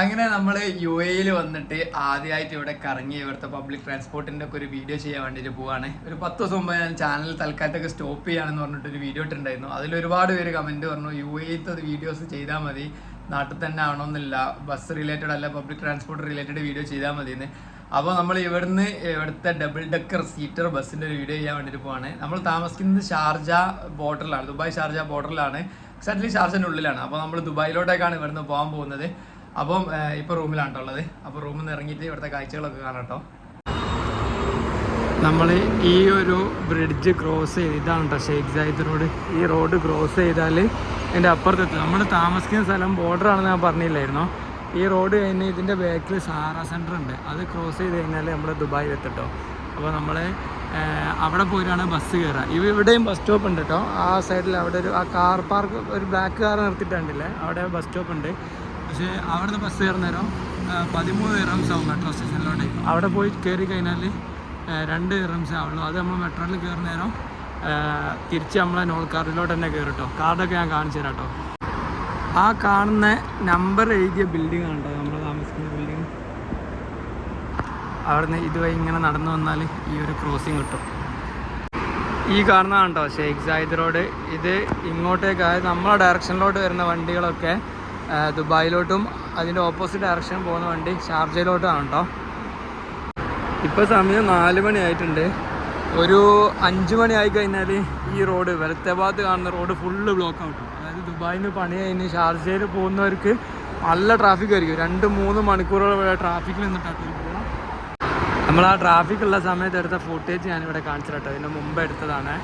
അങ്ങനെ നമ്മൾ യു എയിൽ വന്നിട്ട് ആദ്യമായിട്ട് ഇവിടെ കറങ്ങി ഇവിടുത്തെ പബ്ലിക് ട്രാൻസ്പോർട്ടിന്റെ ഒക്കെ ഒരു വീഡിയോ ചെയ്യാൻ വേണ്ടിയിട്ട് പോവാണ്. ഒരു പത്ത് ദിവസം മുമ്പ് ഞാൻ ചാനൽ തൽക്കാലത്തൊക്കെ സ്റ്റോപ്പ് ചെയ്യാണെന്ന് പറഞ്ഞിട്ട് ഒരു വീഡിയോ ഇട്ടുണ്ടായിരുന്നു അതിൽ ഒരുപാട് പേര് കമന്റ് പറഞ്ഞു യു എയിലത്തെ വീഡിയോസ് ചെയ്താൽ മതി. നാട്ടിൽ തന്നെ ആവണമെന്നില്ല. ബസ് റിലേറ്റഡ് അല്ല പബ്ലിക് ട്രാൻസ്പോർട്ട് റിലേറ്റഡ് വീഡിയോ ചെയ്താൽ മതി എന്ന് അപ്പോൾ നമ്മൾ ഇവിടുന്ന് ഇവിടുത്തെ ഡബിൾ ഡെക്കർ സീറ്റർ ബസ്സിന്റെ ഒരു വീഡിയോ ചെയ്യാൻ വേണ്ടിയിട്ട് പോവാണ്. നമ്മൾ താമസിക്കുന്നത് ഷാർജ ബോർഡറിലാണ് ദുബായ് ഷാർജ ബോർഡറിലാണ് എക്സാക്ട്ലി ഷാർജന്റെ ഉള്ളിലാണ്. അപ്പോൾ നമ്മൾ ദുബായിലോട്ടേക്കാണ് ഇവിടുന്ന് പോകാൻ പോകുന്നത്. അപ്പം ഇപ്പൊ റൂമിലാണ് ഉള്ളത്. അപ്പോൾ റൂമിൽ നിന്ന് ഇറങ്ങിയിട്ട് ഇവിടുത്തെ കാഴ്ചകളൊക്കെ കാണാം കേട്ടോ നമ്മൾ ഈ ഒരു ബ്രിഡ്ജ് ക്രോസ് ചെയ്ത് ഇതാണ് കേട്ടോ ഷെയ്ഖ് സായിദ് റോഡ് ഈ റോഡ് ക്രോസ് ചെയ്താൽ എന്റെ അപ്പുറത്തെത്തും. നമ്മൾ താമസിക്കുന്ന സ്ഥലം ബോർഡർ ആണെന്ന് ഞാൻ പറഞ്ഞില്ലായിരുന്നോ? ഈ റോഡ് കഴിഞ്ഞ് ഇതിന്റെ ബാക്കിൽ സാറ സെന്റർ ഉണ്ട്. അത് ക്രോസ് ചെയ്ത് കഴിഞ്ഞാൽ നമ്മൾ ദുബായിൽ എത്തട്ടോ അപ്പോൾ നമ്മൾ അവിടെ പോയിട്ടാണ് ബസ് കയറുക ഇവ ഇവിടെയും ബസ് സ്റ്റോപ്പ് ഉണ്ട് കേട്ടോ ആ സൈഡിൽ അവിടെ ഒരു ആ കാർ പാർക്ക് ഒരു ബ്ലാക്ക് കാർ നിർത്തിയിട്ടുണ്ടല്ലേ അവിടെ ബസ് സ്റ്റോപ്പ് ഉണ്ട്. പക്ഷേ അവിടുന്ന് ബസ് കയറുന്ന നേരം പതിമൂന്ന് ഇറംസ് ആവും മെട്രോ സ്റ്റേഷനിലോട്ട് അവിടെ പോയി കയറി കഴിഞ്ഞാൽ രണ്ട് ഇറംസ് ആവുള്ളൂ അത് നമ്മൾ മെട്രോയിൽ കയറുന്ന നേരം തിരിച്ച് നമ്മളെ നോൾ കാർഡിലോട്ട് തന്നെ കയറിട്ടോ കാർഡൊക്കെ ഞാൻ കാണിച്ചു തരാം കേട്ടോ ആ കാണുന്ന നമ്പർ എഴുതിയ ബിൽഡിംഗ് ആണ് കേട്ടോ നമ്മൾ താമസിക്കുന്ന ബിൽഡിംഗ് അവിടുന്ന് ഇതുവഴി ഇങ്ങനെ നടന്നു വന്നാൽ ഈ ഒരു ക്രോസിങ് കിട്ടും. ഈ കാണുന്നതാണ് കേട്ടോ ഷെയ്ഖ് സായിദ് റോഡ് ഇത് ഇങ്ങോട്ടേക്കായത് നമ്മളെ ഡയറക്ഷനിലോട്ട് വരുന്ന വണ്ടികളൊക്കെ ദുബായിലോട്ടും അതിന്റെ ഓപ്പോസിറ്റ് ഡയറക്ഷൻ പോകുന്ന വണ്ടി ഷാർജയിലോട്ടുമാണ് കേട്ടോ. ഇപ്പോൾ സമയം നാല് മണിയായിട്ടുണ്ട് ഒരു അഞ്ച് മണി ആയി കഴിഞ്ഞാൽ ഈ റോഡ് വലത്തേഭാഗത്ത് കാണുന്ന റോഡ് ഫുള്ള് ബ്ലോക്ക് ആവും അതായത് ദുബായിൽ നിന്ന് പണി കഴിഞ്ഞ് ഷാർജയിൽ പോകുന്നവർക്ക് നല്ല ട്രാഫിക് ആയിരിക്കും. രണ്ട് മൂന്ന് മണിക്കൂറോളം ട്രാഫിക്കിൽ നിന്നിട്ടാണ് നമ്മൾ ആ ട്രാഫിക് ഉള്ള സമയത്ത് എടുത്ത ഫുട്ടേജ് ഞാനിവിടെ കാണിച്ചിട്ടോ ഇതിന് മുമ്പ് എടുത്തതാണ്.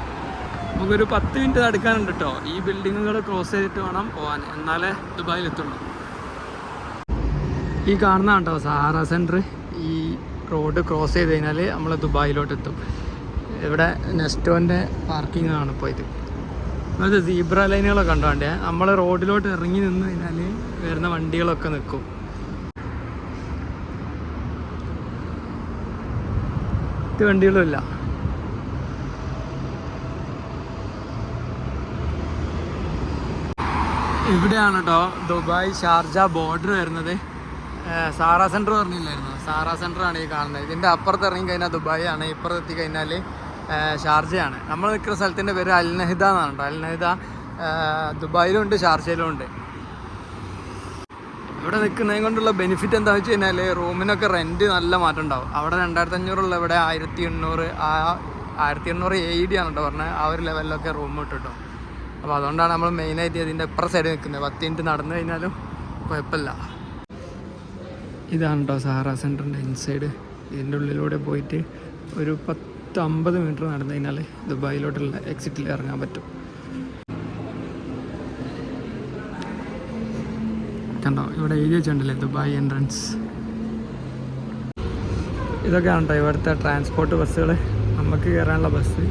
നമുക്കൊരു പത്ത് മിനിറ്റ് നടക്കാനുണ്ട് കേട്ടോ ഈ ബിൽഡിങ്ങുകൾ ക്രോസ് ചെയ്തിട്ട് വേണം പോകാൻ എന്നാലേ ദുബായിൽ എത്തുള്ളൂ. ഈ കാണുന്ന കേട്ടോ സഹാറ സെന്റർ ഈ റോഡ് ക്രോസ് ചെയ്ത് കഴിഞ്ഞാൽ നമ്മൾ ദുബായിലോട്ട് എത്തും. ഇവിടെ നെസ്റ്റോന്റെ പാർക്കിംഗ് ആണ് ഇപ്പോൾ ഇത് അത് സീബ്ര ലൈനുകളൊക്കെ കണ്ടോണ്ടേ നമ്മൾ റോഡിലോട്ട് ഇറങ്ങി നിന്ന് കഴിഞ്ഞാൽ വരുന്ന വണ്ടികളൊക്കെ നിൽക്കും വണ്ടികളുമില്ല. ഇവിടെയാണ് കേട്ടോ ദുബായ് ഷാർജ ബോർഡർ വരുന്നത്. സാറ സെന്റർ പറഞ്ഞില്ലായിരുന്നു? സാറ സെന്റർ ആണ് ഈ കാണുന്നത്. ഇതിന്റെ അപ്പുറത്ത് ഇറങ്ങി കഴിഞ്ഞാൽ ദുബായ് ആണ് ഇപ്പുറത്ത് എത്തി കഴിഞ്ഞാൽ ഷാർജയാണ്. നമ്മൾ നിൽക്കുന്ന സ്ഥലത്തിന്റെ പേര് അൽ നഹിദ എന്നാണ് കേട്ടോ. അൽ നഹിദ ദുബായിലും ഉണ്ട് ഷാർജയിലും ഉണ്ട്. ഇവിടെ നിൽക്കുന്നതിന് കൊണ്ടുള്ള ബെനിഫിറ്റ് എന്താ വെച്ച് കഴിഞ്ഞാൽ റൂമിനൊക്കെ റെന്റ് നല്ല മാറ്റം ഉണ്ടാവും. അവിടെ രണ്ടായിരത്തി അഞ്ഞൂറുള്ള ഇവിടെ ആയിരത്തി എണ്ണൂറ് ആ ആയിരത്തി എണ്ണൂറ് എ ഡി ആണ് കേട്ടോ പറഞ്ഞത്. ആ ഒരു ലെവലിലൊക്കെ റൂം കിട്ടും അപ്പോൾ അതുകൊണ്ടാണ് നമ്മൾ മെയിനായിട്ട് ഇതിന്റെ ഇപ്പുറ സൈഡ് നിൽക്കുന്നത്. പത്ത് മിനിറ്റ് നടന്നു കഴിഞ്ഞാലും കുഴപ്പമില്ല. ഇതാണ് കേട്ടോ സഹാറ സെന്ററിന്റെ ഇൻസൈഡ് ഇതിന്റെ ഉള്ളിലൂടെ പോയിട്ട് ഒരു പത്ത് അമ്പത് മീറ്റർ നടന്നു കഴിഞ്ഞാൽ ദുബായിലോട്ടുള്ള എക്സിറ്റിൽ ഇറങ്ങാൻ പറ്റും. കണ്ടോ? ഇവിടെ എഴുതി വെച്ചിട്ടുണ്ടല്ലേ ദുബായ് എൻട്രൻസ് ഇതൊക്കെയാണ് കേട്ടോ ഇവിടുത്തെ ട്രാൻസ്പോർട്ട് ബസ്സുകൾ നമുക്ക് കയറാനുള്ള ബസ്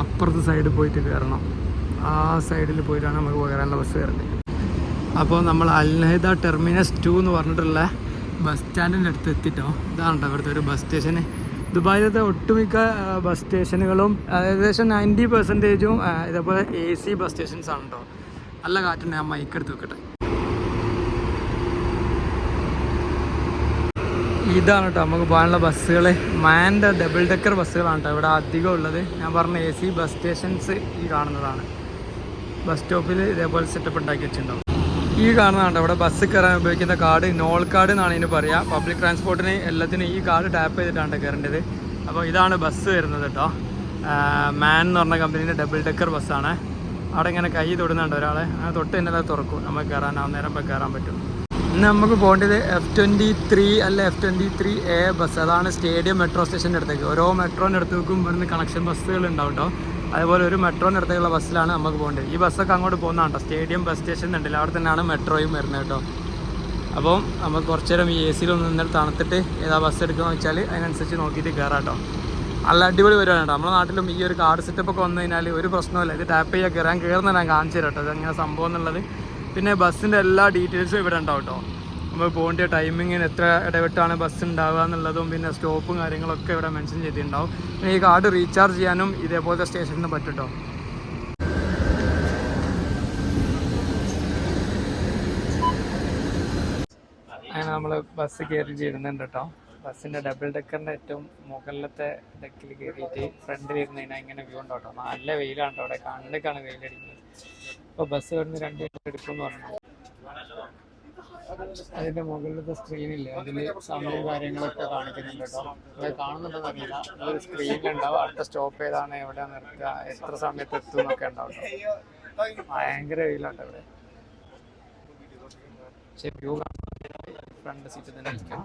അപ്പുറത്തെ സൈഡിൽ പോയിട്ട് കയറണം ആ സൈഡിൽ പോയിട്ടാണ് നമുക്ക് കയറാനുള്ള ബസ് കയറുന്നത്. അപ്പോൾ നമ്മൾ അൽനഹിദ ടെർമിനസ് ടു എന്ന് പറഞ്ഞിട്ടുള്ള ബസ് സ്റ്റാൻഡിന്റെ അടുത്ത് എത്തിട്ടോ. ഇതാണ് അവിടുത്തെ ഒരു ബസ് സ്റ്റേഷന് ദുബായിലത്തെ ഒട്ടുമിക്ക ബസ് സ്റ്റേഷനുകളും ഏകദേശം നയന്റി പെർസെന്റേജും ഇതേപോലെ എ സി ബസ് സ്റ്റേഷൻസ് ആണ് കേട്ടോ നല്ല കാറ്റുണ്ട് ഞാൻ മൈക്ക് എടുത്ത് വെക്കട്ടെ. ഇതാണ് കേട്ടോ നമുക്ക് പോകാനുള്ള ബസ്സുകൾ മാന്റെ ഡബിൾ ഡെക്കർ ബസ്സുകളാണ് കേട്ടോ ഇവിടെ അധികം ഉള്ളത്. ഞാൻ പറഞ്ഞ എ സി ബസ് സ്റ്റേഷൻസ് ഈ കാണുന്നതാണ്. ബസ് സ്റ്റോപ്പിൽ ഇതേപോലെ സെറ്റപ്പ് ഉണ്ടാക്കി വെച്ചിട്ടുണ്ടാവും. ഈ കാണുന്നതാണ് അവിടെ ബസ് കയറാൻ ഉപയോഗിക്കുന്ന കാർഡ് നോൾ കാർഡ് എന്നാണ് ഇതിന് പറയുക പബ്ലിക് ട്രാൻസ്പോർട്ടിന് എല്ലാത്തിനും ഈ കാർഡ് ടാപ്പ് ചെയ്തിട്ടാണ് കയറേണ്ടത്. അപ്പോൾ ഇതാണ് ബസ് വരുന്നത് കേട്ടോ. മാൻ എന്ന് പറഞ്ഞ കമ്പനീന്റെ ഡബിൾ ഡെക്കർ ബസ്സാണ് അവിടെ ഇങ്ങനെ കൈ തൊടുന്നുണ്ട് ഒരാളെ. അങ്ങനെ തൊട്ട് തന്നെ അത് തുറക്കും. നമുക്ക് കയറാൻ ആ നേരം കയറാൻ പറ്റും. ഇന്ന് നമുക്ക് പോകേണ്ടത് എഫ് ട്വന്റി ത്രീ അല്ല F twenty three A bus അതാണ് സ്റ്റേഡിയം മെട്രോ സ്റ്റേഷന്റെ അടുത്തേക്ക്. ഓരോ മെട്രോന്റെ അടുത്ത് നിൽക്കും ഇവിടുന്ന് കണക്ഷൻ ബസ്സുകൾ ഉണ്ടാവും കേട്ടോ. അതുപോലെ ഒരു മെട്രോന്റെ ബസ്സിലാണ് നമുക്ക് പോകേണ്ടത്. ഈ ബസ്സൊക്കെ അങ്ങോട്ട് പോകുന്നതാണ് കേട്ടോ. സ്റ്റേഡിയം ബസ് സ്റ്റേഷൻ ഉണ്ടല്ലോ അവിടെ തന്നെയാണ് മെട്രോയും വരുന്നത് കേട്ടോ. അപ്പം നമുക്ക് കുറച്ച് നേരം ഈ എ സിയിലൊന്ന് നിന്നിട്ട് തണുത്തിട്ട് ഏതാ ബസ് എടുക്കുകയെന്ന് വെച്ചാൽ അതിനനുസരിച്ച് നോക്കിയിട്ട് കയറാം കേട്ടോ. നല്ല അടിപൊളി വരുവാണ് കേട്ടോ. നമ്മുടെ നാട്ടിലും ഈ ഒരു കാർഡ് സെറ്റപ്പ് ഒക്കെ വന്നു കഴിഞ്ഞാൽ ഒരു പ്രശ്നമില്ല ഇത് ടാപ്പ് ചെയ്യാൻ കയറാൻ കയറുന്ന ഞാൻ കാണിച്ചു തരാം കേട്ടോ. ഇതെങ്ങനെ സംഭവം എന്നുള്ളത്. പിന്നെ ബസ്സിന്റെ എല്ലാ ഡീറ്റെയിൽസും ഇവിടെ ഉണ്ടാവും കേട്ടോ. നമ്മൾ പോകേണ്ട ടൈമിങ്ങിന് എത്ര ഇടവിട്ടാണ് ബസ് ഉണ്ടാവുക എന്നുള്ളതും പിന്നെ സ്റ്റോപ്പും കാര്യങ്ങളൊക്കെ ഇവിടെ മെൻഷൻ ചെയ്തിട്ടുണ്ടാവും. പിന്നെ ഈ കാർഡ് റീചാർജ് ചെയ്യാനും ഇതേപോലത്തെ സ്റ്റേഷനിൽ പറ്റും കേട്ടോ അങ്ങനെ നമ്മൾ ബസ് കയറി ചെയ്യുന്നുണ്ട് കേട്ടോ ബസ്സിന്റെ ഡബിൾ ഡെക്കറിന്റെ ഏറ്റവും മുകളിലത്തെ ഡെക്കിൽ കയറിയിട്ട് ഫ്രണ്ടിൽ ഇരുന്നതിനാ ഇങ്ങനെ വ്യൂ ഉണ്ടോ കേട്ടോ നല്ല വെയിലാണ് കേട്ടോ അവിടെ. കണ്ടിട്ടാണ് വെയിലടിക്കുന്നത്. അപ്പോൾ ബസ് വരുന്ന രണ്ട് മിനിറ്റ് എടുക്കും എന്ന് പറഞ്ഞു. അതിന്റെ മുകളിലത്തെ സ്ക്രീനില്ലേ അതിൽ സമയവും കാര്യങ്ങളൊക്കെ കാണിക്കുന്നുണ്ട് കേട്ടോ. അത് കാണുന്നുണ്ടെന്ന് ഒരു സ്ക്രീനിലുണ്ടാവും അടുത്ത സ്റ്റോപ്പ് ഏതാണ്? എവിടെ നിർത്തുക? എത്ര സമയത്ത് എത്തും എന്നൊക്കെ ഉണ്ടാവും ഭയങ്കര വെയിലാണ് ഇവിടെ. ഫ്രണ്ട് സീറ്റിൽ തന്നെ ഇരിക്കാം.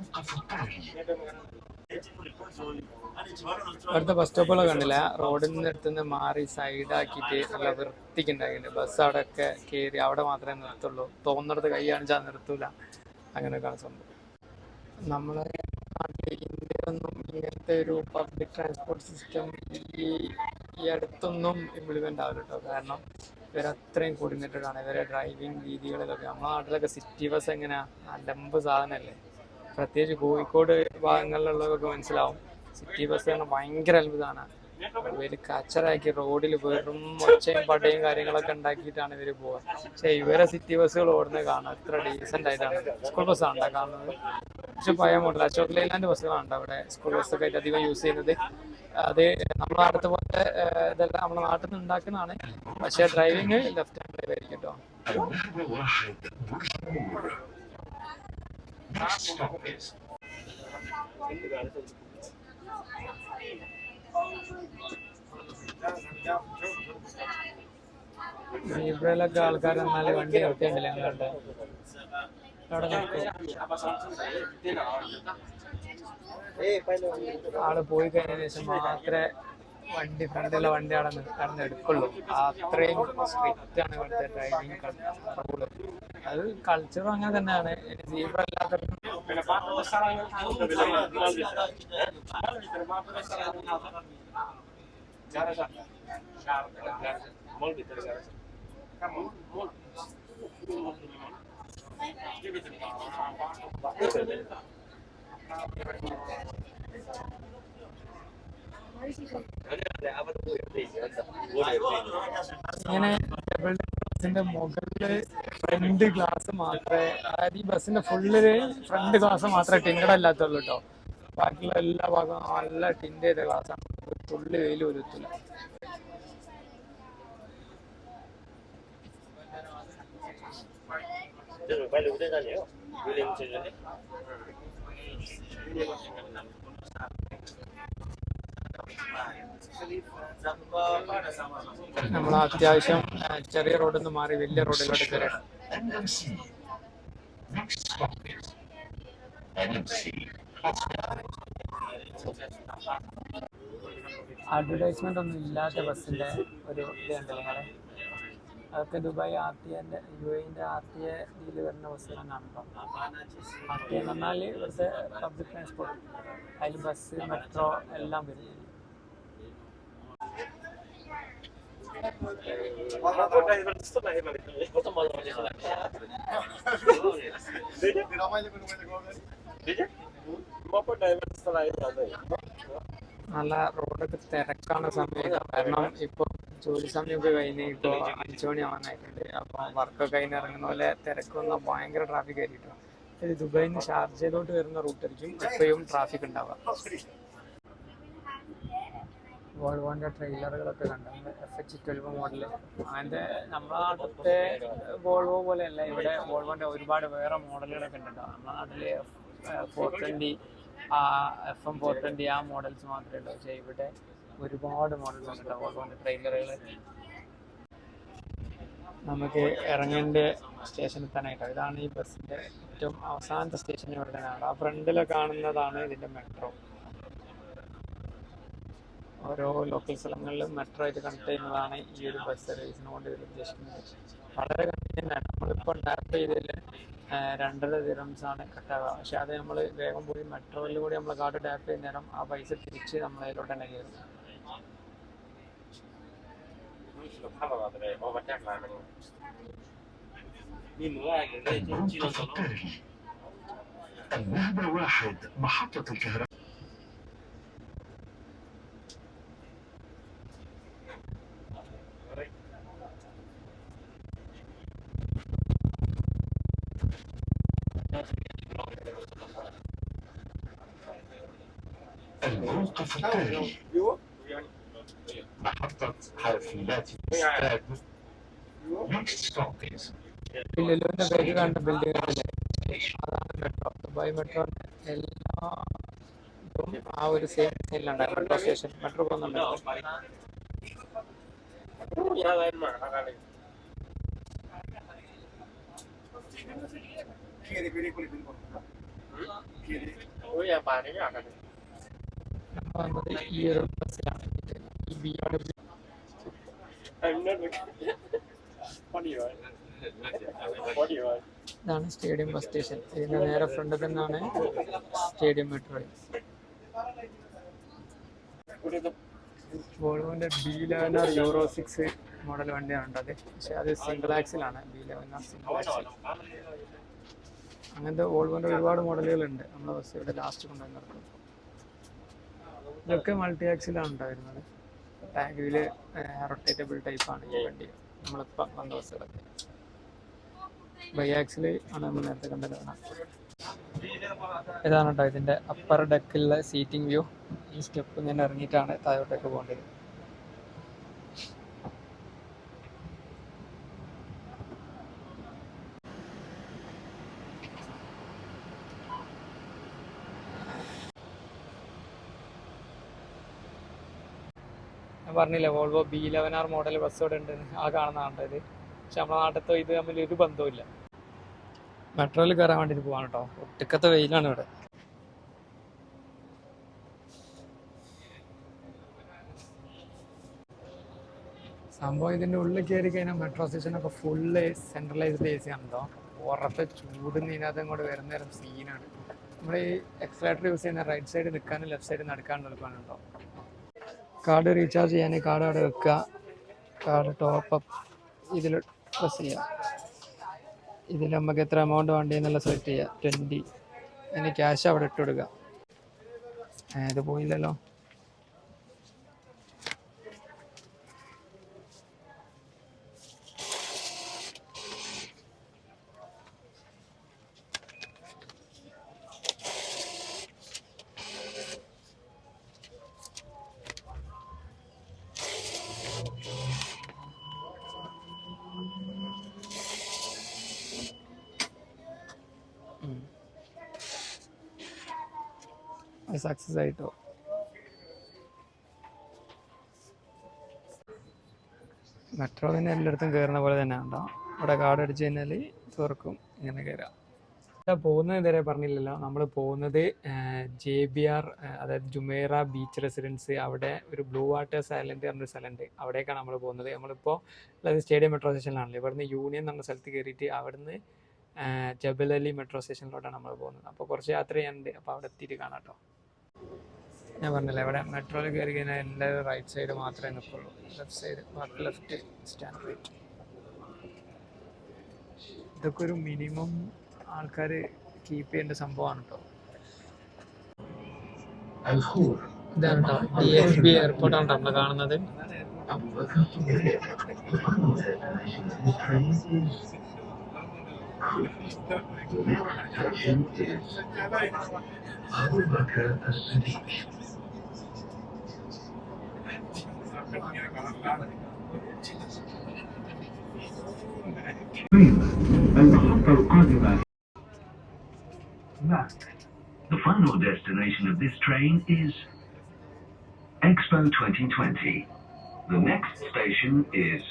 അടുത്ത ബസ് സ്റ്റോപ്പുകളൊക്കെ കണ്ടില്ല. റോഡിൽ നിന്ന് എടുത്തുനിന്ന് മാറി സൈഡാക്കിയിട്ട് നല്ല വൃത്തിക്ക് ഉണ്ടായിട്ടുണ്ട് ബസ് അവിടെ ഒക്കെ കയറി അവിടെ മാത്രമേ നിർത്തുള്ളൂ. തോന്നിടത്ത് കൈ കാണിച്ചാൽ നിർത്തൂല. അങ്ങനെയൊക്കെയാണ് സംഭവം നമ്മളെ നാട്ടിൽ ഇന്ത്യയിലൊന്നും ഇങ്ങനത്തെ ഒരു പബ്ലിക് ട്രാൻസ്പോർട്ട് സിസ്റ്റം ഈ ഈ അടുത്തൊന്നും ഇംപ്ലിമെന്റ് ആവില്ല കേട്ടോ. കാരണം ഇവരത്രയും കോർഡിനേറ്റഡ് ആണ്. ഇവരെ ഡ്രൈവിംഗ് രീതികളിലൊക്കെ നമ്മുടെ നാട്ടിലൊക്കെ സിറ്റി ബസ് എങ്ങനെയാ? അലമ്പ് സാധനമല്ലേ പ്രത്യേകിച്ച് കോഴിക്കോട് ഭാഗങ്ങളിലുള്ളതൊക്കെ മനസ്സിലാവും. സിറ്റി ബസ് തന്നെ ഭയങ്കര അത്ഭുതമാണ് ഇവർ കച്ചറാക്കി റോഡിൽ വെറും ഒച്ചയും പടയും കാര്യങ്ങളൊക്കെ ഉണ്ടാക്കിയിട്ടാണ് ഇവർ പോവുക. പക്ഷെ ഇവരെ സിറ്റി ബസ്സുകൾ ഓടുന്നത് കാണാം എത്ര ഡീസെന്റ് ആയിട്ടാണ്. സ്കൂൾ ബസ്സാണ് കാണുന്നത് പക്ഷെ പഴയ മോഡൽ അശോക് ലൈലാൻഡ് ബസ്സുകളാണ് അവിടെ? സ്കൂൾ ബസ്സൊക്കെ ആയിട്ട് അധികം യൂസ് ചെയ്യുന്നത്. അത് നമ്മുടെ നാട്ടിലത്തെ പോലെ ഇതെല്ലാം നമ്മുടെ നാട്ടിൽ നിന്ന് ഉണ്ടാക്കുന്നതാണ്. പക്ഷെ ഡ്രൈവിങ് ലെഫ്റ്റ് ഹാൻഡ് ഡ്രൈവ് ആയിരിക്കും കേട്ടോ ഇവിടെയൊക്കെ ആൾക്കാർ എന്നാൽ വണ്ടി നിർത്തിയിട്ടില്ല ഞങ്ങളുടെ ആൾ പോയി കഴിഞ്ഞ ശേഷം മാത്രമേ വണ്ടി ഫ്രണ്ടിലെ വണ്ടി അവിടെ നിർത്താൻ എടുക്കുള്ളൂ. അത്രയും സ്ട്രിക്റ്റ് ആണ് ഇവിടുത്തെ ഡ്രൈവിംഗ് റൂൾ അത് കൾച്ചർ അങ്ങനെ തന്നെയാണ്. സീബ്ര അല്ലാത്തവർക്കും ഇങ്ങനെ ഡബിൾ ബസിന്റെ മുകളിൽ ഫ്രണ്ട് ഗ്ലാസ് മാത്രമേ അതായത് ഈ ബസിന്റെ ഫുള്ളിൽ ഫ്രണ്ട് ഗ്ലാസ് മാത്രമേ ടിൻഡ് അല്ലാത്തുള്ളൂ കേട്ടോ ബാക്കിയുള്ള എല്ലാ ഭാഗവും നല്ല ടിൻഡ് ഗ്ലാസ് ആണ്. തുള്ളി വെയിൽ ഒരുത്തില്ല നമ്മൾ അത്യാവശ്യം ചെറിയ റോഡിൽ നിന്ന് മാറി വലിയ റോഡിലോട്ട് കയറി. അഡ്വർടൈസ്മെന്റ് ഒന്നും ഇല്ലാത്ത ബസ്സിന്റെ ഒരു ഇത് കണ്ടില്ലേ നിങ്ങളെ? അതൊക്കെ ദുബായ് ആർ ടി എന്റെ യു എന്റെ ആർ ടി എയിൽ വരുന്ന ബസ്സുകളാണ് കാണുമ്പോൾ ആർ ടി എന്ന് പറഞ്ഞാൽ ഇവിടുത്തെ പബ്ലിക് ട്രാൻസ്പോർട്ട് അതിൽ ബസ് മെട്രോ എല്ലാം വരും. നല്ല റോഡൊക്കെ തിരക്കാണ് സമയം. കാരണം ഇപ്പോൾ ജോലി സമയം ഒക്കെ കഴിഞ്ഞ് ഇപ്പൊ അഞ്ചു മണി ആവാനായിട്ടുണ്ട്. അപ്പോൾ വർക്കൊക്കെ കഴിഞ്ഞ് ഇറങ്ങുന്ന പോലെ തിരക്ക് വന്നാൽ ഭയങ്കര ട്രാഫിക് ആയിരിക്കും. ഇത് ദുബായിൽ നിന്ന് ഷാർജയിലോട്ട് വരുന്ന റൂട്ടായിരിക്കും എപ്പോഴും ട്രാഫിക് ഉണ്ടാവുക വോൾവോന്റെ ട്രെയിലറുകളൊക്കെ കണ്ടു? എഫ് എച്ച് ട്വൽവ് മോഡൽ അതിന്റെ നമ്മുടെ നാട്ടിലത്തെ വോൾവോ പോലെയല്ല. ഇവിടെ വോൾവോന്റെ ഒരുപാട് വേറെ മോഡലുകളൊക്കെ ഉണ്ട് കേട്ടോ നമ്മുടെ നാട്ടിൽ four twenty F M four ആ മോഡൽസ് മാത്രമേ ഉള്ളൂ. പക്ഷേ ഇവിടെ ഒരുപാട് മോഡൽസ് ഉണ്ട്. വോൾവോന്റെ ട്രെയിലറുകൾ നമുക്ക് ഇറങ്ങേണ്ട സ്റ്റേഷനിൽ തന്നെ കേട്ടോ ഇതാണ് ഈ ബസ്സിന്റെ ഏറ്റവും അവസാനത്തെ സ്റ്റേഷൻ ഇവിടെ തന്നെയാണ്. ആ ഫ്രണ്ടിൽ കാണുന്നതാണ് ഇതിന്റെ മെട്രോ ഓരോ ലോക്കൽ സ്ഥലങ്ങളിലും മെട്രോ ആയിട്ട് കണക്ട് ചെയ്യുന്നതാണ് ഈ ഒരു ബസ് സർവീസിനെ കൊണ്ട് ഇവർ ഉദ്ദേശിക്കുന്നത്. വളരെ കൺവീനിയന്റ് ആണ്. നമ്മളിപ്പോൾ ഡയറക്റ്റ് ചെയ്തതിൽ രണ്ടര ദിറംസ് ആണ് കട്ടാവുക പക്ഷെ അത് നമ്മൾ വേഗം പോയി മെട്രോയിൽ കൂടി നമ്മൾ കാർഡ് ടാപ്പ് ചെയ്യുന്ന നേരം ആ പൈസ തിരിച്ച് നമ്മൾ അതിലോട്ട് തന്നെ കയറും منتصف الطريق النهبة واحد محطة الكهرباء ലുലുവിന്റെ പേര് കണ്ട അതാണ് മെട്രോ ദുബായ് മെട്രോന്റെ എല്ലാ ആ ഒരു സെയിം സൈഡിലുണ്ട് മെട്രോ സ്റ്റേഷൻ മെട്രോ പോകുന്നുണ്ട് നമ്മൾ വന്നത് ഈ ഒരു ബസ്സിലാണ്. ഈ ബി ഡബ്ല്യു ഇതാണ് സ്റ്റേഡിയം ബസ് സ്റ്റേഷൻ. ഇതിന്റെ നേരെ ഫ്രണ്ട് തന്നെയാണ് stadium metro വോൾവോന്റെ B eleven R euro six model വണ്ടിയാണ് ഉണ്ടത് പക്ഷെ അത് single ആക്സിലാണ് B eleven R single axle അങ്ങനത്തെ വോൾവോന്റെ ഒരുപാട് മോഡലുകളുണ്ട്. നമ്മുടെ ബസ് ഇവിടെ ലാസ്റ്റ് കൊണ്ടുവന്നിടത്ത് ഇതൊക്കെ മൾട്ടി ആക്സിലാണ് ഉണ്ടായിരുന്നത്. ടാങ്കിൽ റൊട്ടേറ്റബിൾ ടൈപ്പാണ് ഈ വണ്ടി. നമ്മളിപ്പോൾ വന്ന ബസ്സുകളൊക്കെ. ബൈ ആക്സിൽ ആണ് നമ്മൾ നേരത്തെ കണ്ടത്. ഇതാണ് കേട്ടോ ഇതിന്റെ അപ്പർ ഡെക്കിലുള്ള സീറ്റിംഗ് വ്യൂ ഈ സ്റ്റെപ്പ് ഇങ്ങനെ ഇറങ്ങിയിട്ടാണ് താഴോട്ടേക്ക് പോകേണ്ടത്. ഞാൻ പറഞ്ഞില്ലേ Volvo B eleven R model bus ഇവിടെ ഉണ്ട്. ആ കാണുന്നതാണ് ഇത് പക്ഷെ നമ്മുടെ നാട്ടിലത്തെ ഇത് തമ്മിൽ ഒരു ബന്ധവുമില്ല. മെട്രോയിൽ കയറാൻ വേണ്ടിയിട്ട് പോവാണ് കേട്ടോ ഒട്ടിക്കത്തെ വെയിലാണ് ഇവിടെ. സംഭവം ഇതിന്റെ ഉള്ളിൽ കയറി കഴിഞ്ഞാൽ മെട്രോ സ്റ്റേഷനൊക്കെ ഫുള്ള് സെൻട്രലൈസ്ഡ് എ സി ആണല്ലോ ഉറപ്പ് ചൂട് ഇതിനകത്ത് ഇങ്ങോട്ട് വരുന്ന നേരം സീനാണ് നമ്മൾ ഈ എക്സലേറ്റർ യൂസ് ചെയ്യുന്ന റൈറ്റ് സൈഡ് നിൽക്കാനും ലെഫ്റ്റ് സൈഡ് നടക്കാനും എളുപ്പമാണുണ്ടോ കാർഡ് റീചാർജ് ചെയ്യാൻ കാർഡ് അവിടെ വെക്കുക. കാർഡ് ടോപ്പ് ഇതിൽ പ്രസ് ചെയ്യുക. ഇതിൽ നമുക്ക് എത്ര എമൗണ്ട് വേണ്ടി എന്നുള്ള സെലക്ട് ചെയ്യുക. ട്വന്റി അതിന് ക്യാഷ് അവിടെ ഇട്ട് കൊടുക്കുക. ഇത് പോയില്ലല്ലോ. ആയിട്ടോ മെട്രോ തന്നെ എല്ലായിടത്തും കയറുന്ന പോലെ തന്നെ ഉണ്ടോ? ഇവിടെ കാർഡ് അടിച്ച് കഴിഞ്ഞാൽ തുറക്കും ഇങ്ങനെ കയറാം പോകുന്നത് ഇതുവരെ പറഞ്ഞില്ലല്ലോ. നമ്മൾ പോകുന്നത് ജെ ബി ആർ അതായത് ജുമേറ ബീച്ച് റെസിഡൻസ് അവിടെ ഒരു ബ്ലൂ വാട്ടേഴ്സ് ഐലൻഡ് എന്നൊരു സ്ഥലമുണ്ട്. അവിടേക്കാണ് നമ്മൾ പോകുന്നത്. നമ്മളിപ്പോൾ ഉള്ളത് സ്റ്റേഡിയം മെട്രോ സ്റ്റേഷനിലാണല്ലോ ഇവിടുന്ന് യൂണിയൻ എന്ന സ്ഥലത്ത് കയറിയിട്ട് അവിടുന്ന് ജബൽ അലി മെട്രോ സ്റ്റേഷനിലോട്ടാണ് നമ്മൾ പോകുന്നത്. അപ്പോൾ കുറച്ച് യാത്ര ചെയ്യാനുണ്ട്. അപ്പോൾ അവിടെ എത്തിയിട്ട് കാണാം കേട്ടോ. ഞാൻ പറഞ്ഞില്ല ഇവിടെ മെട്രോയിൽ കയറി കഴിഞ്ഞാൽ എല്ലാവരും റൈറ്റ് സൈഡ് മാത്രമേ നിൽക്കുള്ളൂ. ലെഫ്റ്റ് സൈഡ് ബാക്കി ലെഫ്റ്റ് സ്റ്റാൻഡ് റൈറ്റ് ഇതൊക്കെ ഒരു മിനിമം ആൾക്കാർ കീപ്പ് ചെയ്യേണ്ട സംഭവമാണ് കേട്ടോ ഇതാണ് കാണുന്നത്. The final destination of this train is Expo 2020. The next station is...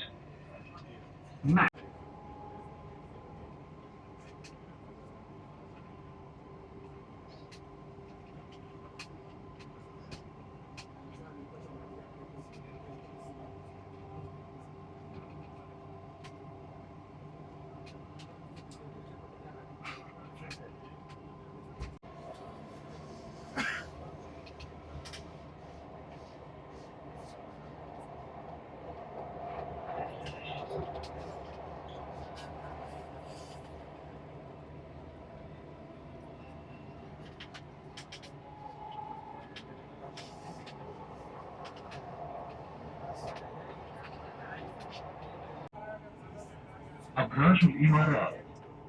Mac. أبراج الإمارات.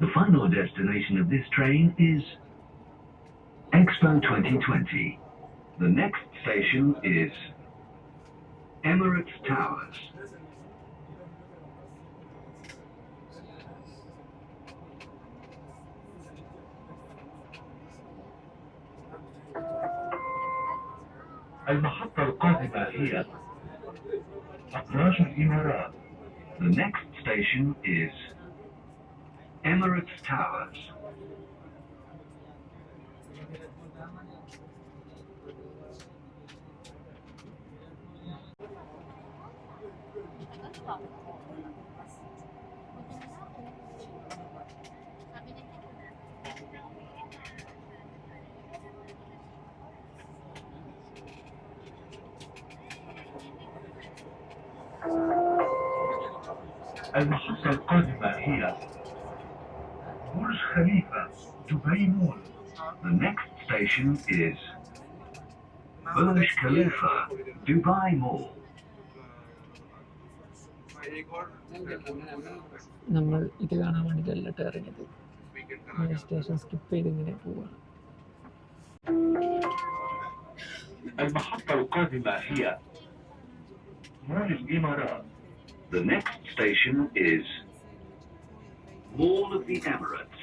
The final destination of this train is Expo 2020. The next station is Emirates Towers. المحطة القادمة هي أبراج الإمارات. The next station is Emirates Towers. المحطة القادمة هي برج خليفة دبي مول. The next station is Burj Khalifa Dubai Mall. നമ്മൾ ഇത് കാണാൻ വേണ്ടിയിട്ടല്ല കേട്ടോ ഇറങ്ങിയത് station skip ചെയ്ത് ഇങ്ങനെ പോവാണ് المحطة القادمة هي مول الإمارات. The next station is Mall of the Emirates.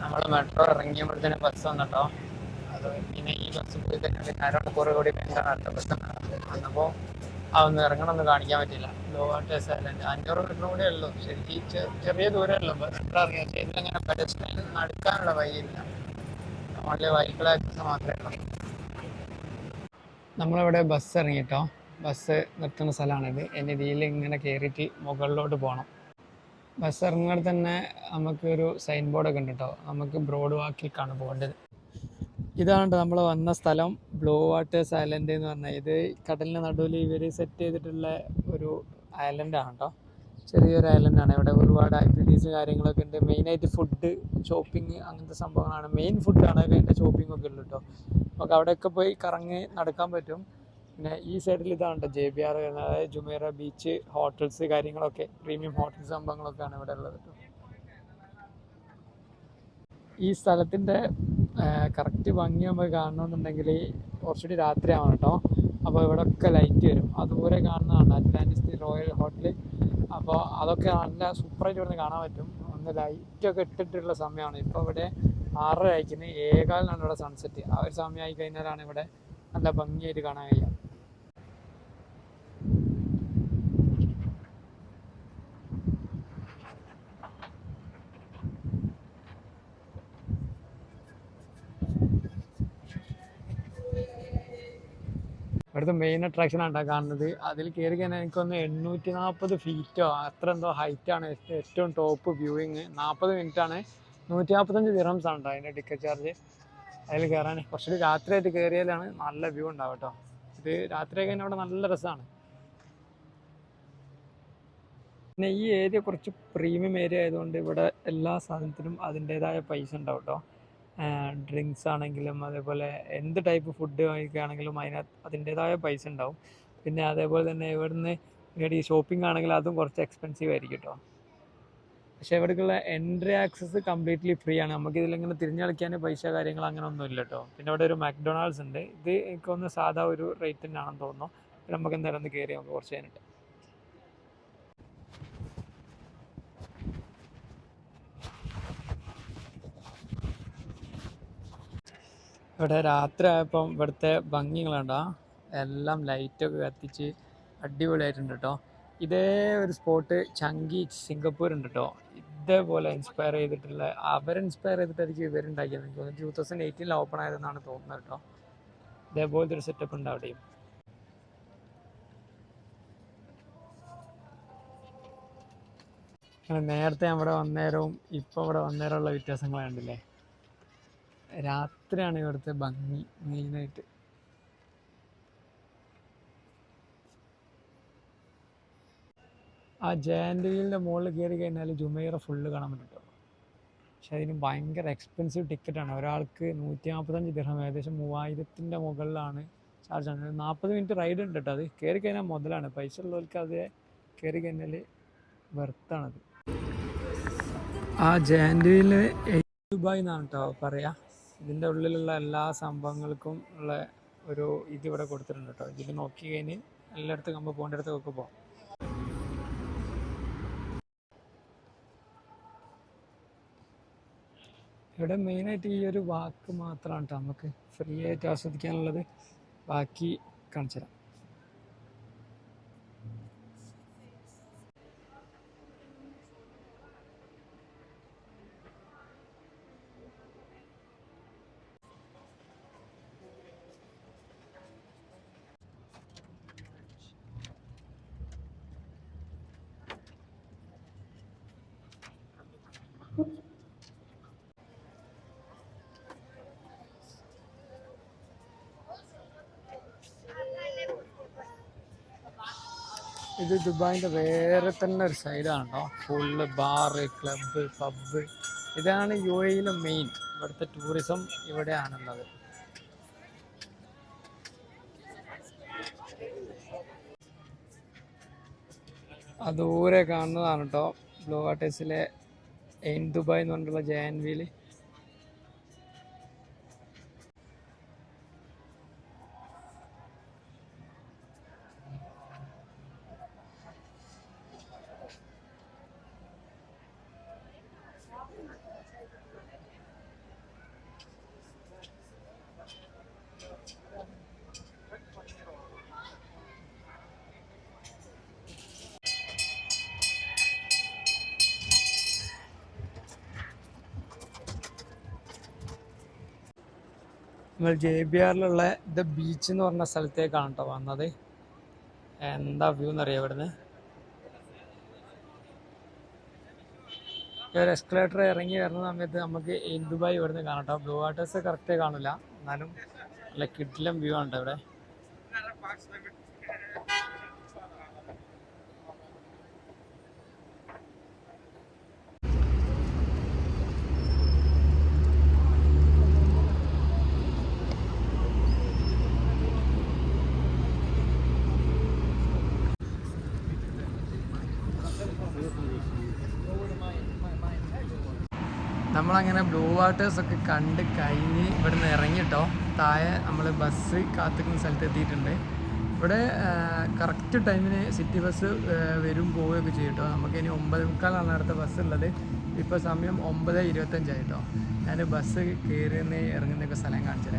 നമ്മൾ മെട്രോ ഇറങ്ങിയപ്പോഴത്തേന് ബസ് വന്നിട്ടോ അത് പിന്നെ ഈ ബസ് പോയി തന്നെ പിന്നെ കുറേ കൂടി കഴിഞ്ഞാൽ അടുത്ത ബസ് വന്നപ്പോൾ അതൊന്ന് ഇറങ്ങണമെന്ന് കാണിക്കാൻ പറ്റില്ല ലോ വാട്ടേഴ്സ് ഐലൻഡ് അഞ്ഞൂറ് മീറ്റർ കൂടെ ഉള്ളൂ. ചെ- ചെറിയ ദൂരമല്ലോ ഇറങ്ങിയ ഇതിലങ്ങനെ പെഡസ്ട്രിയൻ നടക്കാനുള്ള വഴിയില്ല. ഓൺലി ആക്സസ് മാത്രമേ ഉള്ളൂ. നമ്മളിവിടെ ബസ് ഇറങ്ങിയിട്ടോ ബസ് നിർത്തുന്ന സ്ഥലമാണിത്. എന്റെ ഇതിൽ ഇങ്ങനെ കയറിയിട്ട് മുകളിലോട്ട് പോകണം ബസ് ഇറങ്ങുന്നത് തന്നെ നമുക്കൊരു സൈൻ ബോർഡൊക്കെ ഉണ്ട് കേട്ടോ നമുക്ക് ബ്രോഡ് വാക്കിലേക്കാണ് പോകേണ്ടത്. ഇതാണ് നമ്മൾ വന്ന സ്ഥലം ബ്ലൂ വാട്ടേഴ്സ് ഐലൻഡ് എന്ന് പറഞ്ഞാൽ ഇത് കടലിന് നടുവിൽ ഇവർ സെറ്റ് ചെയ്തിട്ടുള്ള ഒരു ഐലൻഡാണ് കേട്ടോ ചെറിയൊരു ഐലൻഡാണ് ഇവിടെ ഒരുപാട് ആക്ടിവിറ്റീസ് കാര്യങ്ങളൊക്കെ ഉണ്ട്. മെയിനായിട്ട് ഫുഡ് ഷോപ്പിംഗ് അങ്ങനത്തെ സംഭവങ്ങളാണ്. മെയിൻ ഫുഡാണ് അതിന്റെ ഷോപ്പിംഗ് ഒക്കെ ഉള്ളു കേട്ടോ നമുക്ക് അവിടെയൊക്കെ പോയി കറങ്ങി നടക്കാൻ പറ്റും. പിന്നെ ഈ സൈഡിൽ ഇതാണ് കേട്ടോ ജെ ബി ആർ അതായത് ജുമേറ ബീച്ച് ഹോട്ടൽസ് കാര്യങ്ങളൊക്കെ പ്രീമിയം ഹോട്ടൽ സംഭവങ്ങളൊക്കെയാണ് ഇവിടെ ഉള്ളത് കേട്ടോ ഈ സ്ഥലത്തിന്റെ കറക്റ്റ് ഭംഗി നമുക്ക് കാണണമെന്നുണ്ടെങ്കിൽ കുറച്ചുകൂടി രാത്രിയാവണം കേട്ടോ. അപ്പോൾ ഇവിടെ ഒക്കെ ലൈറ്റ് വരും. അതുപോലെ കാണുന്നതാണ് അറ്റ്ലാന്റിസ് റോയൽ ഹോട്ടൽ അപ്പോൾ അതൊക്കെ നല്ല സൂപ്പറായിട്ട് ഇവിടുന്ന് കാണാൻ പറ്റും. ഒന്ന് ലൈറ്റൊക്കെ ഇട്ടിട്ടുള്ള സമയമാണ്. ഇപ്പോൾ ഇവിടെ ആറര അയക്കുന്നത് ഏകാലിനാണ് ഇവിടെ സൺസെറ്റ് ആ ഒരു ആയി കഴിഞ്ഞാലാണ് ഇവിടെ നല്ല ഭംഗിയായിട്ട് കാണാൻ കഴിയുക. ഇവിടുത്തെ മെയിൻ ട്ടോ കാണുന്നത്. അതിൽ കയറി കഴിഞ്ഞാൽ എനിക്കൊന്ന് എണ്ണൂറ്റി നാൽപ്പത് ഫീറ്റോ അത്ര എന്തോ ഹൈറ്റാണ് ഏറ്റവും ടോപ്പ് വ്യൂയിങ് നാൽപ്പത് മിനിറ്റാണ് നൂറ്റി നാൽപ്പത്തഞ്ച് ദിറംസ് ആണ് കേട്ടോ അതിന്റെ ടിക്കറ്റ് ചാർജ് അതിൽ കയറാൻ കുറച്ചുകൂടി രാത്രിയായിട്ട് കയറിയാലാണ് നല്ല വ്യൂ ഉണ്ടാവും കേട്ടോ ഇത് രാത്രി കഴിഞ്ഞാൽ അവിടെ നല്ല രസമാണ് പിന്നെ ഈ ഏരിയ കുറച്ച് പ്രീമിയം ഏരിയ ആയതുകൊണ്ട് ഇവിടെ എല്ലാ സാധനത്തിനും അതിന്റേതായ പൈസ ഉണ്ടാവും കേട്ടോ ഡ്രിങ്ക്സ് ആണെങ്കിലും അതേപോലെ എന്ത് ടൈപ്പ് ഫുഡ് കഴിക്കുകയാണെങ്കിലും അതിനകത്ത് അതിന്റേതായ പൈസ ഉണ്ടാവും. പിന്നെ അതേപോലെ തന്നെ ഇവിടുന്ന് ഇവിടെ ഈ ഷോപ്പിംഗ് ആണെങ്കിൽ അതും കുറച്ച് എക്സ്പെൻസീവ് ആയിരിക്കും കേട്ടോ പക്ഷേ ഇവിടേക്കുള്ള എൻട്രി ആക്സസ് കംപ്ലീറ്റ്ലി ഫ്രീ ആണ്. നമുക്ക് ഇതിലിങ്ങനെ തിരിഞ്ഞു കളിക്കാൻ പൈസ കാര്യങ്ങൾ അങ്ങനെ ഒന്നും ഇല്ല കേട്ടോ പിന്നെ അവിടെ ഒരു മാക്ഡൊണാൾഡ്സ് ഉണ്ട്. ഇത് എനിക്കൊന്ന് സാധാ ഒരു റേറ്റ് തന്നെയാണെന്ന് തോന്നുന്നു. നമുക്ക് എന്തായാലും ഒന്ന് കയറി നമുക്ക് കുറച്ച് കഴിഞ്ഞിട്ട്. ഇവിടെ രാത്രി ആയപ്പം ഇവിടുത്തെ ഭംഗികളുണ്ടോ എല്ലാം ലൈറ്റൊക്കെ കത്തിച്ച് അടിപൊളിയായിട്ടുണ്ട് കേട്ടോ. ഇതേ ഒരു സ്പോട്ട് ചങ്കി സിംഗപ്പൂർ ഉണ്ട് കേട്ടോ. ഇതേപോലെ ഇൻസ്പയർ ചെയ്തിട്ടുള്ള അവർ ഇൻസ്പയർ ചെയ്തിട്ടായിരിക്കും ഇവരുണ്ടാക്കിയത് എനിക്ക് തോന്നുന്നു ടൂ തൗസൻഡ് എയ്റ്റീനിൽ ഓപ്പൺ ആയതെന്നാണ് തോന്നുന്നത് കേട്ടോ. ഇതേപോലത്തെ ഒരു സെറ്റപ്പ് ഉണ്ട് അവിടെയും. നേരത്തെ അവിടെ വന്നേരവും ഇപ്പോൾ ഇവിടെ വന്നേരമുള്ള വ്യത്യാസങ്ങൾ കണ്ടില്ലേ? രാത്രിയാണ് ഇവിടുത്തെ ഭംഗി മെയിനായിട്ട് ആ ജയന്റ് വീലിന്റെ മുകളിൽ കയറി കഴിഞ്ഞാൽ ജുമൈറ ഫുള്ള് കാണാൻ പറ്റും പക്ഷെ അതിന് ഭയങ്കര എക്സ്പെൻസീവ് ടിക്കറ്റാണ് ഒരാൾക്ക് നൂറ്റി നാൽപ്പത്തഞ്ച് ദിർഹം ഏകദേശം മൂവായിരത്തിന്റെ മുകളിലാണ് ചാർജ് ആണ്. നാൽപ്പത് മിനിറ്റ് റൈഡ് ഉണ്ട് കേട്ടോ അത്. കയറി കഴിഞ്ഞാൽ മുതലാണ്. പൈസ ഉള്ളവർക്ക് അത് കയറി കഴിഞ്ഞാൽ വെർത്താണത് ആ ജാൻഡുവിൽ ദുബായ് എന്നാണ് കേട്ടോ പറയാ. ഇതിന്റെ ഉള്ളിലുള്ള എല്ലാ സംഭവങ്ങൾക്കും ഉള്ള ഒരു ഇത് ഇവിടെ കൊടുത്തിട്ടുണ്ട് കേട്ടോ. ഇതിൽ നോക്കി കഴിഞ്ഞ് എല്ലായിടത്തും നമ്മൾ പോകേണ്ട അടുത്തൊക്കെ പോകാം ഇവിടെ മെയിനായിട്ട് ഈ ഒരു വാക്ക് മാത്രമാണ് കേട്ടോ നമുക്ക് ഫ്രീ ആയിട്ട് ആസ്വദിക്കാനുള്ളത്. ബാക്കി കാണിച്ചു തരാം ഇത് ദുബായിന്റെ വേറെ തന്നെ ഒരു സൈഡാണ് കേട്ടോ ഫുള്ള് ബാറ് ക്ലബ്ബ് പബ്ബ് ഇതാണ് യു എയിലെ മെയിൻ ഇവിടുത്തെ ടൂറിസം ഇവിടെയാണുള്ളത്. ആ ദൂരെ കാണുന്നതാണ് കേട്ടോ ബ്ലൂ വാട്ടേഴ്സിലെ എയിൻ ദുബായ് എന്ന് പറഞ്ഞിട്ടുള്ള ജയൻവിയിൽ നമ്മൾ ജെ ബി ആറിലുള്ള ദ ബീച്ച് എന്ന് പറഞ്ഞ സ്ഥലത്തേക്കാണ് കേട്ടോ വന്നത്. എന്താ വ്യൂ എന്നറിയാം ഇവിടുന്ന്? ഒരു എസ്കലേറ്റർ ഇറങ്ങി വരുന്ന സമയത്ത് നമുക്ക് ദുബായ് ഇവിടുന്ന് കാണാം കേട്ടോ. ബ്ലൂ വാട്ടേഴ്സ് കറക്റ്റ് കാണില്ല. എന്നാലും നല്ല വ്യൂ ആണ് ഇവിടെ. നമ്മളങ്ങനെ ബ്ലൂ വാട്ടേഴ്സ് ഒക്കെ കണ്ട് കഴിഞ്ഞ് ഇവിടുന്ന് ഇറങ്ങിട്ടോ. താഴെ നമ്മൾ ബസ് കാത്തിക്കുന്ന സ്ഥലത്ത് എത്തിയിട്ടുണ്ട്. ഇവിടെ കറക്റ്റ് ടൈമിന് സിറ്റി ബസ് വരും പോവുകയൊക്കെ ചെയ്യും കേട്ടോ നമുക്ക് ഇനി ഒമ്പത് മുക്കാലാണ് അടുത്ത ബസ് ഉള്ളത്. ഇപ്പോൾ സമയം ഒമ്പത് ഇരുപത്തഞ്ചായി കേട്ടോ ഞാൻ ബസ് കയറുന്ന ഇറങ്ങുന്നൊക്കെ സ്ഥലം കാണിച്ചത്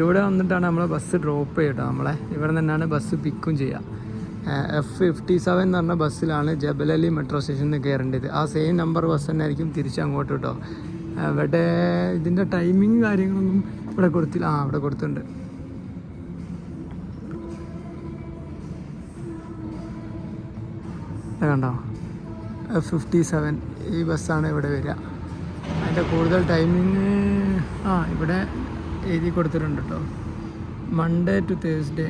ഇവിടെ വന്നിട്ടാണ് നമ്മൾ ബസ് ഡ്രോപ്പ് ചെയ്യട്ടോ നമ്മളെ. ഇവിടെ നിന്നാണ് ബസ് പിക്കും ചെയ്യുക എഫ് ഫിഫ്റ്റി സെവൻ എന്ന് പറഞ്ഞ ബസ്സിലാണ് ജബലലി മെട്രോ സ്റ്റേഷനിൽ നിന്ന് കയറേണ്ടത് ആ സെയിം നമ്പർ ബസ് തന്നെ ആയിരിക്കും തിരിച്ച് അങ്ങോട്ട് കേട്ടോ ഇവിടെ ഇതിന്റെ ടൈമിങ് കാര്യങ്ങളൊന്നും ഇവിടെ കൊടുത്തില്ല. ആ അവിടെ കൊടുത്തിട്ടുണ്ട്. കണ്ടോ? ഫിഫ്റ്റി സെവൻ ഈ ബസ്സാണ് ഇവിടെ വരിക. അതിന്റെ കൂടുതൽ ടൈമിങ് ആ ഇവിടെ എഴുതി കൊടുത്തിട്ടുണ്ട് കേട്ടോ മൺഡേ ടു തേഴ്സ്ഡേ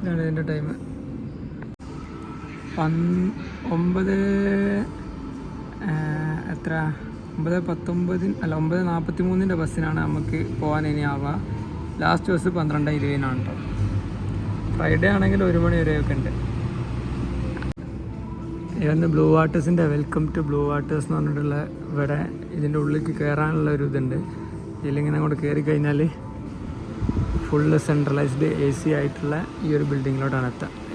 ഇതാണ് ഇതിന്റെ ടൈം ഒമ്പത് എത്ര? ഒമ്പത് പത്തൊമ്പതിന് അല്ല ഒമ്പത് നാൽപ്പത്തി മൂന്നിന്റെ ബസ്സിനാണ് നമുക്ക് പോകാൻ ഇനി ആവുക. ലാസ്റ്റ് ബസ് പന്ത്രണ്ട് ഇരുപതിനാണ് കേട്ടോ ഫ്രൈഡേ ആണെങ്കിൽ ഒരു മണി വരെയൊക്കെ ഉണ്ട്. ഇതൊന്ന് ബ്ലൂ വാട്ടേഴ്സിന്റെ വെൽക്കം ടു ബ്ലൂ വാട്ടേഴ്സ് എന്ന് പറഞ്ഞിട്ടുള്ള ഇവിടെ ഇതിന്റെ ഉള്ളിലേക്ക് കയറാനുള്ള ഒരു ഇതുണ്ട്. ഇതിലിങ്ങനെ അങ്ങോട്ട് കയറി കഴിഞ്ഞാൽ ഫുള്ള് സെൻട്രലൈസ്ഡ് എ സി ആയിട്ടുള്ള ഈ ഒരു ബിൽഡിങ്ങിലോട്ടാണ് എത്തുക